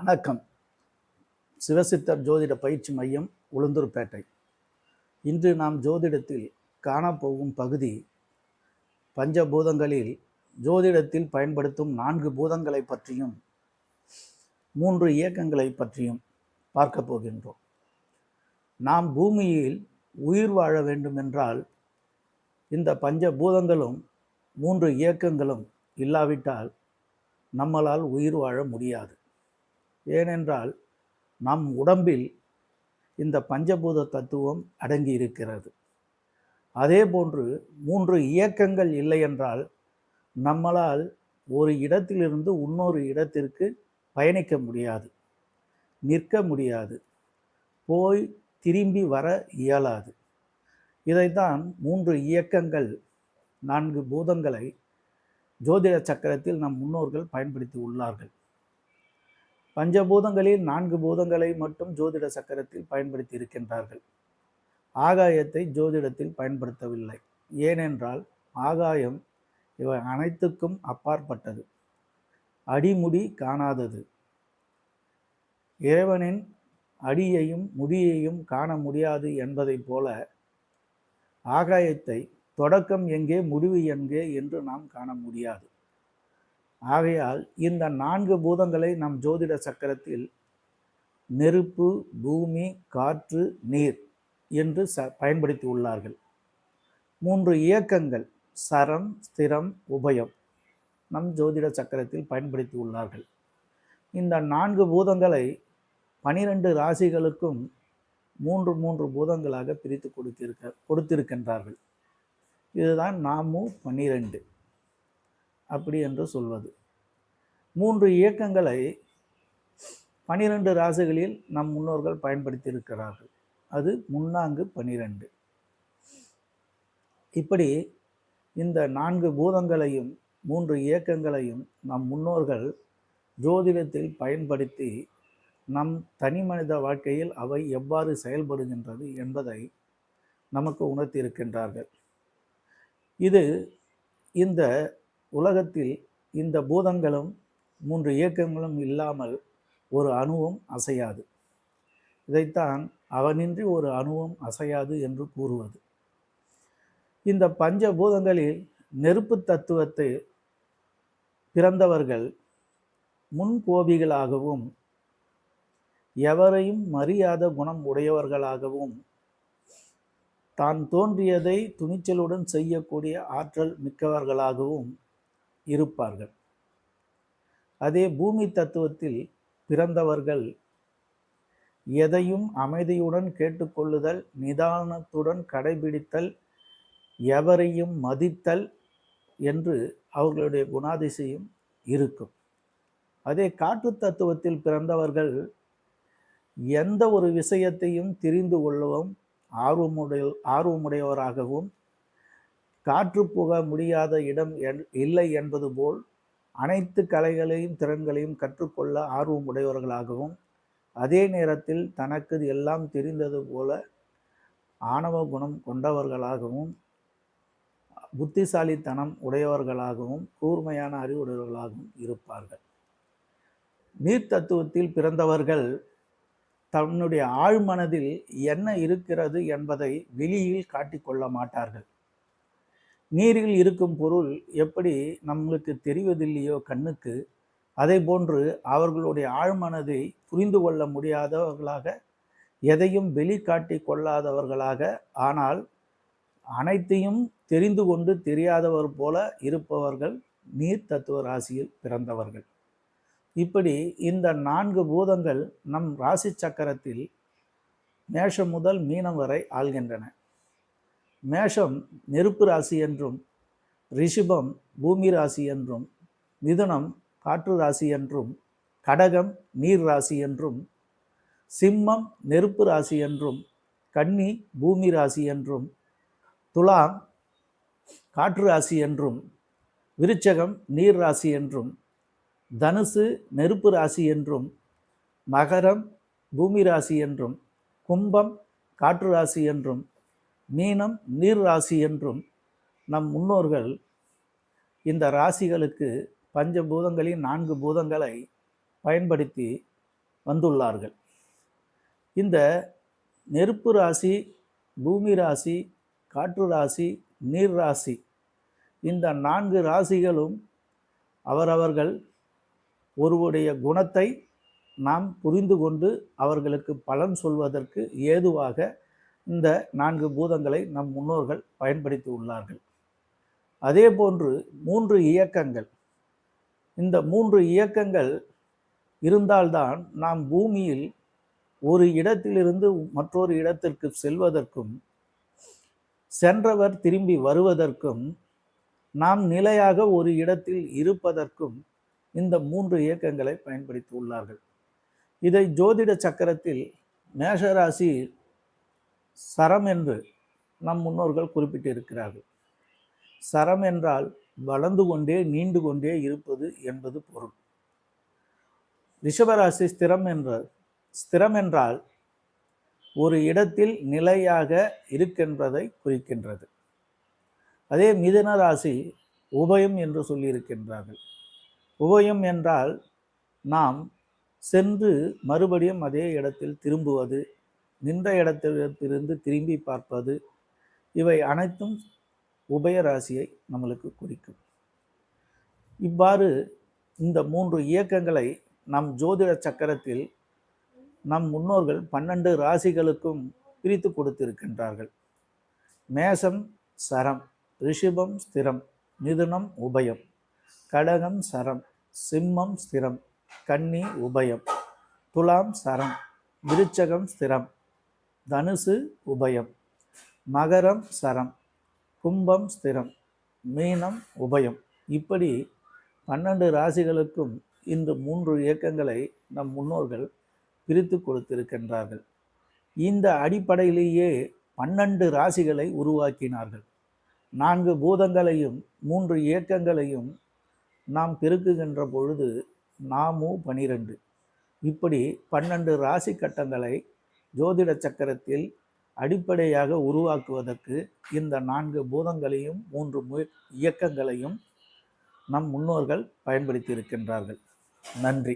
வணக்கம். சிவசித்தர் ஜோதிட பயிற்சி மையம் உளுந்தூர்பேட்டை. இன்று நாம் ஜோதிடத்தில் காணப்போகும் பகுதி பஞ்சபூதங்களில் ஜோதிடத்தில் பயன்படுத்தும் நான்கு பூதங்களை பற்றியும் மூன்று இயக்கங்களை பற்றியும் பார்க்க போகின்றோம். நாம் பூமியில் உயிர் வாழ வேண்டுமென்றால் இந்த பஞ்சபூதங்களும் மூன்று இயக்கங்களும் இல்லாவிட்டால் நம்மளால் உயிர் வாழ முடியாது. ஏனென்றால் நம் உடம்பில் இந்த பஞ்சபூத தத்துவம் அடங்கி இருக்கிறது அதே போன்று மூன்று இயக்கங்கள் இல்லை என்றால் நம்மளால் ஒரு இடத்திலிருந்து இன்னொரு இடத்திற்கு பயணிக்க முடியாது நிற்க முடியாது போய் திரும்பி வர இயலாது. இதைத்தான் மூன்று இயக்கங்கள் நான்கு பூதங்களை ஜோதிட சக்கரத்தில் நம் முன்னோர்கள் பயன்படுத்தி உள்ளார்கள். பஞ்சபூதங்களில் நான்கு பூதங்களை மட்டும் ஜோதிட சக்கரத்தில் பயன்படுத்தி இருக்கின்றார்கள் ஆகாயத்தை ஜோதிடத்தில் பயன்படுத்தவில்லை. ஏனென்றால் ஆகாயம் இவை அனைத்துக்கும் அப்பாற்பட்டது. அடிமுடி காணாதது. இறைவனின் அடியையும் முடியையும் காண முடியாது என்பதைப் போல ஆகாயத்தை தொடக்கம் எங்கே முடிவு எங்கே என்று நாம் காண முடியாது. ஆகையால் இந்த நான்கு பூதங்களை நம் ஜோதிட சக்கரத்தில் நெருப்பு பூமி காற்று நீர் என்று ச பயன்படுத்தி உள்ளார்கள். மூன்று இயக்கங்கள் சரம் ஸ்திரம் உபயம் நம் ஜோதிட சக்கரத்தில் பயன்படுத்தி உள்ளார்கள். இந்த நான்கு பூதங்களை பனிரெண்டு ராசிகளுக்கும் மூன்று மூன்று பூதங்களாக பிரித்து கொடுத்திருக்க கொடுத்திருக்கின்றார்கள். இதுதான் நாமு பன்னிரெண்டு அப்படி என்று சொல்வது. மூன்று இயக்கங்களை பனிரெண்டு ராசிகளில் நம் முன்னோர்கள் பயன்படுத்தியிருக்கிறார்கள். அது முன்னாங்கு பனிரெண்டு. இப்படி இந்த நான்கு பூதங்களையும் மூன்று இயக்கங்களையும் நம் முன்னோர்கள் ஜோதிடத்தில் பயன்படுத்தி நம் தனி மனித வாழ்க்கையில் அவை எவ்வாறு செயல்படுகின்றது என்பதை நமக்கு உணர்த்தியிருக்கின்றார்கள். இது இந்த உலகத்தில் இந்த பூதங்களும் மூன்று இயக்கங்களும் இல்லாமல் ஒரு அணுவும் அசையாது. இதைத்தான் அவனின்றி ஒரு அணுவும் அசையாது என்று கூறுவது. இந்த பஞ்ச பூதங்களில் நெருப்பு தத்துவத்தை பிறந்தவர்கள் முன்கோபிகளாகவும் எவரையும் மறியாத குணம் உடையவர்களாகவும் தான் தோன்றியதை துணிச்சலுடன் செய்யக்கூடிய ஆற்றல் மிக்கவர்களாகவும் இருப்பார்கள். அதே பூமி தத்துவத்தில் பிறந்தவர்கள் எதையும் அமைதியுடன் கேட்டுக்கொள்ளுதல் நிதானத்துடன் கடைபிடித்தல் எவரையும் மதித்தல் என்று அவர்களுடைய குணாதிசயம் இருக்கும். அதே காற்று தத்துவத்தில் பிறந்தவர்கள் எந்த ஒரு விஷயத்தையும் தெரிந்து கொள்ளவும் ஆர்வமுடைய ஆர்வமுடையவராகவும் காற்று புக முடியாத இடம் இல்லை என்பது போல் அனைத்து கலைகளையும் திறன்களையும் கற்றுக்கொள்ள ஆர்வம் உடையவர்களாகவும் அதே நேரத்தில் தனக்கு எல்லாம் தெரிந்தது போல ஆணவ குணம் கொண்டவர்களாகவும் புத்திசாலித்தனம் உடையவர்களாகவும் கூர்மையான அறிவுடையவர்களாகவும் இருப்பார்கள். நீர் தத்துவத்தில் பிறந்தவர்கள் தன்னுடைய ஆழ்மனதில் என்ன இருக்கிறது என்பதை வெளியில் காட்டிக்கொள்ள மாட்டார்கள். நீரில் இருக்கும் பொருள் எப்படி நம்மளுக்கு தெரிவதில்லையோ கண்ணுக்கு அதை போன்று அவர்களுடைய ஆழ்மனதை புரிந்து கொள்ள முடியாதவர்களாக எதையும் வெளிக்காட்டி கொள்ளாதவர்களாக ஆனால் அனைத்தையும் தெரிந்து கொண்டு தெரியாதவர் போல இருப்பவர்கள் நீர் தத்துவ ராசியில் பிறந்தவர்கள். இப்படி இந்த நான்கு பூதங்கள் நம் ராசி சக்கரத்தில் மேஷம் முதல் மீனம் வரை ஆள்கின்றன. மேஷம் நெருப்பு ராசி என்றும் ரிஷிபம் பூமி ராசி என்றும் மிதுனம் காற்று ராசி என்றும் கடகம் நீர் ராசி என்றும் சிம்மம் நெருப்பு ராசி என்றும் கன்னி பூமி ராசி என்றும் துலாம் காற்று ராசி என்றும் விருச்சகம் நீர் ராசி என்றும் தனுசு நெருப்பு ராசி என்றும் மகரம் பூமி ராசி என்றும் கும்பம் காற்று ராசி என்றும் மீனம் நீர் ராசி என்றும் நம் முன்னோர்கள் இந்த ராசிகளுக்கு பஞ்சபூதங்களின் நான்கு பூதங்களை பயன்படுத்தி வந்துள்ளார்கள். இந்த நெருப்பு ராசி பூமி ராசி காற்று ராசி நீர் ராசி இந்த நான்கு ராசிகளும் அவரவர்கள் ஒருவருடைய குணத்தை நாம் புரிந்து கொண்டு அவர்களுக்கு பலன் சொல்வதற்கு ஏதுவாக இந்த நான்கு பூதங்களை நம் முன்னோர்கள் பயன்படுத்தி உள்ளார்கள். அதே போன்று மூன்று இயக்கங்கள். இந்த மூன்று இயக்கங்கள் இருந்தால்தான் நாம் பூமியில் ஒரு இடத்திலிருந்து மற்றொரு இடத்திற்கு செல்வதற்கும் சென்றவர் திரும்பி வருவதற்கும் நாம் நிலையாக ஒரு இடத்தில் இருப்பதற்கும் இந்த மூன்று இயக்கங்களை பயன்படுத்தி உள்ளார்கள். இதை ஜோதிட சக்கரத்தில் மேஷராசி சரம் என்று நம் முன்னோர்கள் குறிப்பிட்டிருக்கிறார்கள். சரம் என்றால் வளர்ந்து கொண்டே நீண்டு கொண்டே இருப்பது என்பது பொருள். ரிஷபராசி ஸ்திரம் என்ற ஸ்திரம் என்றால் ஒரு இடத்தில் நிலையாக இருக்கின்றதை குறிக்கின்றது. அதே மிதுன ராசி உபயம் என்று சொல்லியிருக்கின்றார்கள். உபயம் என்றால் நாம் சென்று மறுபடியும் அதே இடத்தில் திரும்புவது நின்ற இடத்திலிருந்து திரும்பி பார்ப்பது இவை அனைத்தும் உபயராசியை நம்மளுக்கு குறிக்கும். இவ்வாறு இந்த மூன்று இயக்கங்களை நம் ஜோதிட சக்கரத்தில் நம் முன்னோர்கள் பன்னெண்டு ராசிகளுக்கும் பிரித்து கொடுத்திருக்கின்றார்கள். மேசம் சரம் ரிஷிபம் ஸ்திரம் மிதுனம் உபயம் கடகம் சரம் சிம்மம் ஸ்திரம் கன்னி உபயம் துலாம் சரம் விருச்சகம் ஸ்திரம் தனுசு உபயம் மகரம் சரம் கும்பம் ஸ்திரம் மீனம் உபயம். இப்படி பன்னெண்டு ராசிகளுக்கும் இந்த மூன்று இயக்கங்களை நம் முன்னோர்கள் பிரித்து கொடுத்திருக்கின்றார்கள். இந்த அடிப்படையிலேயே பன்னெண்டு ராசிகளை உருவாக்கினார்கள். நான்கு பூதங்களையும் மூன்று இயக்கங்களையும் நாம் பெருக்குகின்ற பொழுது நாமு பனிரெண்டு. இப்படி பன்னெண்டு ராசி கட்டங்களை ஜோதிட சக்கரத்தில் அடிப்படையாக உருவாக்குவதற்கு இந்த நான்கு பூதங்களையும் மூன்று முய இயக்கங்களையும் நம் முன்னோர்கள் பயன்படுத்தி இருக்கின்றார்கள் நன்றி.